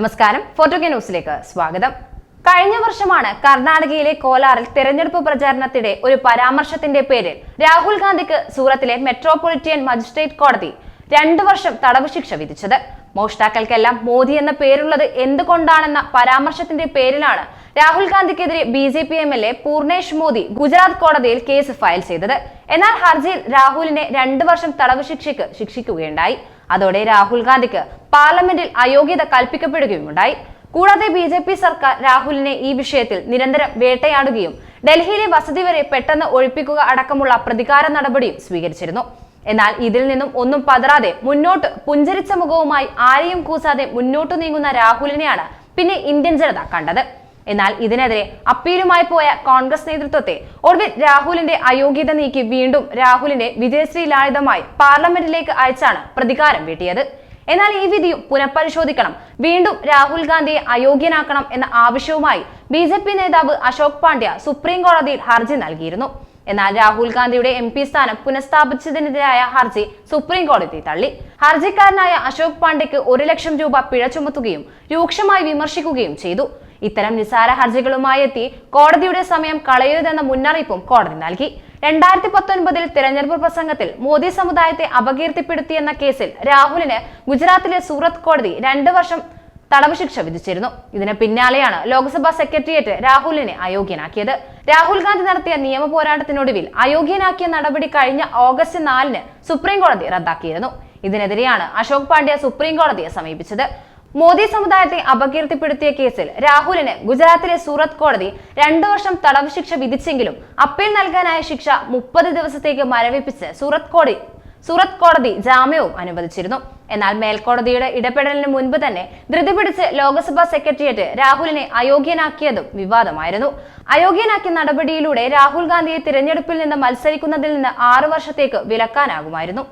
നമസ്കാരം. ഫോട്ടോ ന്യൂസിലേക്ക് സ്വാഗതം. കഴിഞ്ഞ വർഷമാണ് കർണാടകയിലെ കോലാറിൽ തെരഞ്ഞെടുപ്പ് പ്രചാരണത്തിന്റെ ഒരു പരാമർശത്തിന്റെ പേരിൽ രാഹുൽ ഗാന്ധിക്ക് സൂറത്തിലെ മെട്രോപൊളിറ്റിയൻ മജിസ്ട്രേറ്റ് കോടതി രണ്ടു വർഷം തടവ് ശിക്ഷ വിധിച്ചത്. മോഷ്ടാക്കൾക്കെല്ലാം മോദി എന്ന പേരുള്ളത് എന്തുകൊണ്ടാണെന്ന പരാമർശത്തിന്റെ പേരിലാണ് Rahul ഗാന്ധിക്കെതിരെ B J P M L A Purnesh Modi Gujarat കോടതിയിൽ കേസ് ഫയൽ ചെയ്തത്. എന്നാൽ ഹർജിയിൽ രാഹുലിനെ രണ്ടു വർഷം തടവ് ശിക്ഷയ്ക്ക് ശിക്ഷിക്കുകയുണ്ടായി. അതോടെ രാഹുൽ ഗാന്ധിക്ക് പാർലമെന്റിൽ അയോഗ്യത കൽപ്പിക്കപ്പെടുകയുമുണ്ടായി. കൂടാതെ ബി ജെ പി സർക്കാർ രാഹുലിനെ ഈ വിഷയത്തിൽ നിരന്തരം വേട്ടയാടുകയും ഡൽഹിയിലെ വസതി വരെ പെട്ടെന്ന് ഒഴിപ്പിക്കുക അടക്കമുള്ള പ്രതികാര നടപടിയും സ്വീകരിച്ചിരുന്നു. എന്നാൽ ഇതിൽ നിന്നും ഒന്നും പതറാതെ മുന്നോട്ട് പുഞ്ചരിച്ച മുഖവുമായി ആരെയും കൂസാതെ മുന്നോട്ട് നീങ്ങുന്ന രാഹുലിനെയാണ് പിന്നെ ഇന്ത്യൻ ജനത കണ്ടത്. എന്നാൽ ഇതിനെതിരെ അപ്പീലുമായി പോയ കോൺഗ്രസ് നേതൃത്വത്തെ ഒടുവിൽ രാഹുലിന്റെ അയോഗ്യത നീക്കി വീണ്ടും രാഹുലിനെ വിജയശ്രീ ലാളിതമായി പാർലമെന്റിലേക്ക് അയച്ചാണ് പ്രതികാരം വീട്ടിയത്. എന്നാൽ ഈ വിധി പുനഃപരിശോധിക്കണം. വീണ്ടും രാഹുൽ ഗാന്ധിയെ അയോഗ്യനാക്കണം എന്ന ആവശ്യവുമായി ബി ജെ പി നേതാവ് അശോക് പാണ്ഡ്യ സുപ്രീം കോടതിയിൽ ഹർജി നൽകിയിരുന്നു. എന്നാൽ രാഹുൽ ഗാന്ധിയുടെ എം പി സ്ഥാനം പുനഃസ്ഥാപിച്ചതിനെതിരായ ഹർജി സുപ്രീം കോടതി തള്ളി. ഹർജിക്കാരനായ അശോക് പാണ്ഡ്യക്ക് ഒരു ലക്ഷം രൂപ പിഴ ചുമത്തുകയും രൂക്ഷമായി വിമർശിക്കുകയും ചെയ്തു. ഇത്തരം നിസാര ഹർജികളുമായി എത്തി കോടതിയുടെ സമയം കളയരുതെന്ന മുന്നറിയിപ്പും കോടതി നൽകി. രണ്ടായിരത്തി പത്തൊൻപതിൽ തിരഞ്ഞെടുപ്പ് പ്രസംഗത്തിൽ മോദി സമുദായത്തെ അപകീർത്തിപ്പെടുത്തിയെന്ന കേസിൽ രാഹുലിന് ഗുജറാത്തിലെ സൂറത്ത് കോടതി രണ്ട് വർഷം തടവ് ശിക്ഷ വിധിച്ചിരുന്നു. ഇതിന് പിന്നാലെയാണ് ലോക്സഭാ സെക്രട്ടേറിയറ്റ് രാഹുലിനെ അയോഗ്യനാക്കിയത്. രാഹുൽ ഗാന്ധി നടത്തിയ നിയമ പോരാട്ടത്തിനൊടുവിൽ അയോഗ്യനാക്കിയ നടപടി കഴിഞ്ഞ ഓഗസ്റ്റ് നാലിന് സുപ്രീം കോടതി റദ്ദാക്കിയിരുന്നു. ഇതിനെതിരെയാണ് അശോക് പാണ്ഡ്യ സുപ്രീം കോടതിയെ സമീപിച്ചത്. മോദി സമുദായത്തെ അപകീർത്തിപ്പെടുത്തിയ കേസിൽ രാഹുലിന് ഗുജറാത്തിലെ സൂറത്ത് കോടതി രണ്ടു വർഷം തടവ് ശിക്ഷ വിധിച്ചെങ്കിലും അപ്പീൽ നൽകാനായ ശിക്ഷ മുപ്പത് ദിവസത്തേക്ക് മരവിപ്പിച്ച് സൂറത്ത് കോടതി സൂറത്ത് കോടതി ജാമ്യവും അനുവദിച്ചിരുന്നു. എന്നാൽ മേൽക്കോടതിയുടെ ഇടപെടലിന് മുൻപ് തന്നെ ധൃതി പിടിച്ച് ലോക്സഭാ സെക്രട്ടേറിയറ്റ് രാഹുലിനെ അയോഗ്യനാക്കിയതും വിവാദമായിരുന്നു. അയോഗ്യനാക്കിയ നടപടിയിലൂടെ രാഹുൽ ഗാന്ധിയെ തിരഞ്ഞെടുപ്പിൽ നിന്ന് മത്സരിക്കുന്നതിൽ നിന്ന് ആറു വർഷത്തേക്ക് വിലക്കാനാകുമായിരുന്നു.